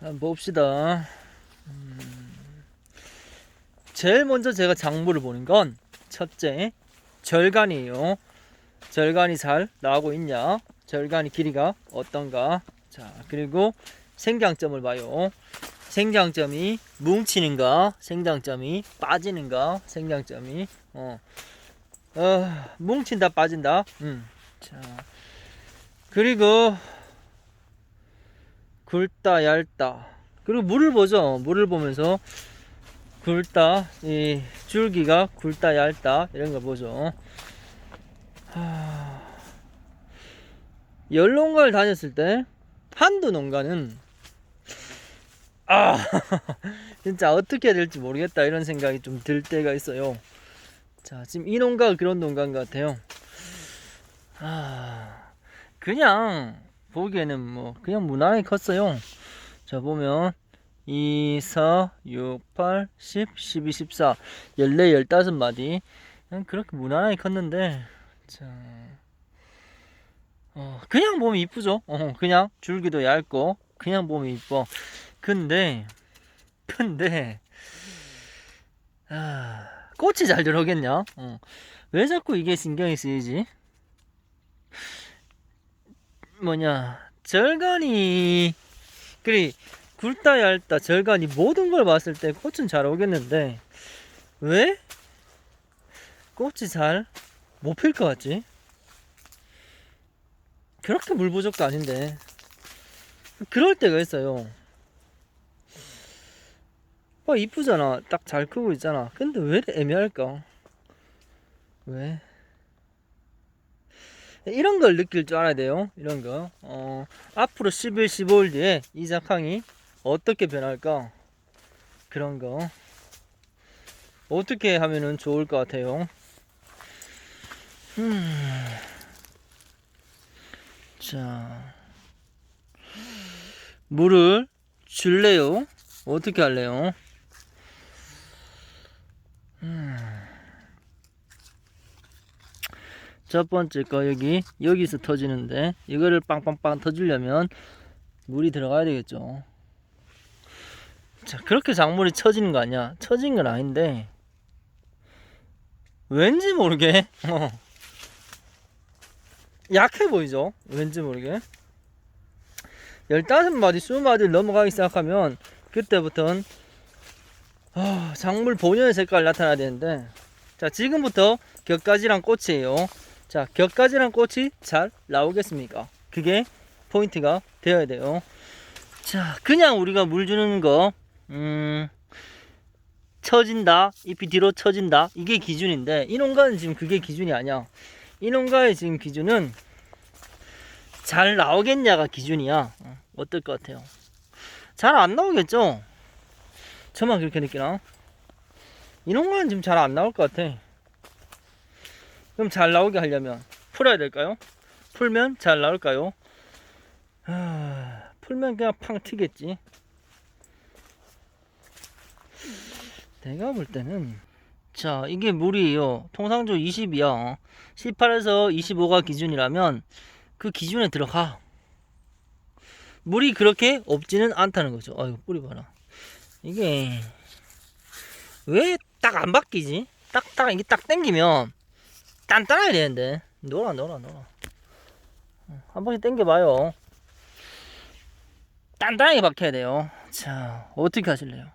한번 봅시다. 음, 제일 먼저 제가 작물을 보는 건 첫째 절간이에요. 절간이 잘 나오고 있냐? 절간이 길이가 어떤가? 자 그리고 생장점을 봐요. 생장점이 뭉치는가? 생장점이 빠지는가? 생장점이 어, 어 뭉친다 빠진다. 음. 자 그리고 굵다 얇다. 그리고 물을 보죠. 물을 보면서 굵다 이 줄기가 굵다 얇다 이런 거 보죠. 하... 열 농가를 다녔을 때 한두 농가는 아 진짜 어떻게 해야 될지 모르겠다 이런 생각이 좀 들 때가 있어요. 자 지금 이 농가가 그런 농가인 것 같아요. 아 그냥 보기에는 뭐 그냥 무난하게 컸어요. 자 보면 2, 4, 6, 8, 10, 12, 14, 14, 15마디 그냥 그렇게 무난하게 컸는데 자 어, 그냥 보면 이쁘죠. 어, 그냥 줄기도 얇고 그냥 보면 이뻐. 근데 근데 아, 꽃이 잘 들어오겠냐? 어. 왜 자꾸 이게 신경이 쓰이지? 뭐냐 절간이. 그리 굵다 얇다 절간이 모든 걸 봤을 때 꽃은 잘 오겠는데 왜? 꽃이 잘 못 필 것 같지? 그렇게 물 부족도 아닌데. 그럴 때가 있어요. 어 이쁘잖아. 딱 잘 크고 있잖아. 근데 왜 애매할까? 왜 이런 걸 느낄 줄 알아야 돼요. 이런 거. 어, 앞으로 11, 15일 뒤에 이 작황이 어떻게 변할까? 그런 거. 어떻게 하면은 좋을 것 같아요. 음. 자. 물을 줄래요? 어떻게 할래요? 첫 번째 거 여기 여기서 터지는데 이거를 빵빵빵 터지려면 물이 들어가야 되겠죠. 자 그렇게 작물이 처지는 거 아니야. 처진 건 아닌데 왠지 모르게 어, 약해 보이죠? 왠지 모르게. 15마디 20마디를 넘어가기 시작하면 그때부터는 아, 작물 본연의 색깔 나타나야 되는데 자 지금부터 격가지랑 꽃이에요 자, 격가지랑 꽃이 잘 나오겠습니까? 그게 포인트가 되어야 돼요. 자, 그냥 우리가 물 주는 거, 음, 처진다, 잎이 뒤로 처진다, 이게 기준인데, 이 농가는 지금 그게 기준이 아니야. 이 농가의 지금 기준은 잘 나오겠냐가 기준이야. 어, 어떨 것 같아요? 잘 안 나오겠죠? 저만 그렇게 느끼나? 이 농가는 지금 잘 안 나올 것 같아. 그럼 잘 나오게 하려면 풀어야 될까요? 풀면 잘 나올까요? 하... 풀면 그냥 팡 튀겠지. 내가 볼 때는 자 이게 물이에요. 통상적으로 20이야. 18에서 25가 기준이라면 그 기준에 들어가. 물이 그렇게 없지는 않다는 거죠. 아유 뿌리 봐라. 이게 왜 딱 안 바뀌지? 딱딱 이게 딱 당기면 단단해야 되는데. 놀아 놀아 놀아. 한 번씩 당겨봐요. 단단하게 박혀야 돼요. 자 어떻게 하실래요?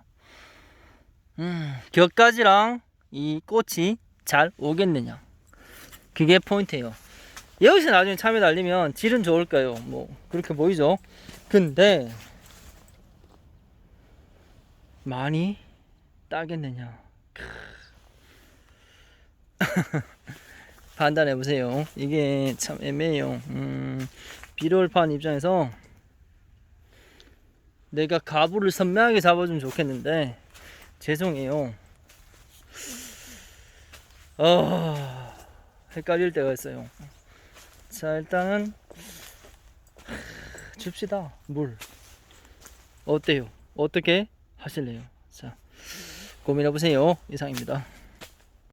음 격가지랑 이 꽃이 잘 오겠느냐? 그게 포인트예요. 여기서 나중에 참외 달리면 질은 좋을까요? 뭐 그렇게 보이죠? 근데 많이 따겠느냐 판단해 보세요. 이게 참 애매해요. 음, 는 입장에서 내가 가부를 선명하게 잡아주면 좋겠는데 죄송해요. 어, 헷갈릴 때가 있어요. 자, 일단은 줍시다. 물. 어때요? 어떻게 하실래요? 자, 고민해 보세요. 이상입니다.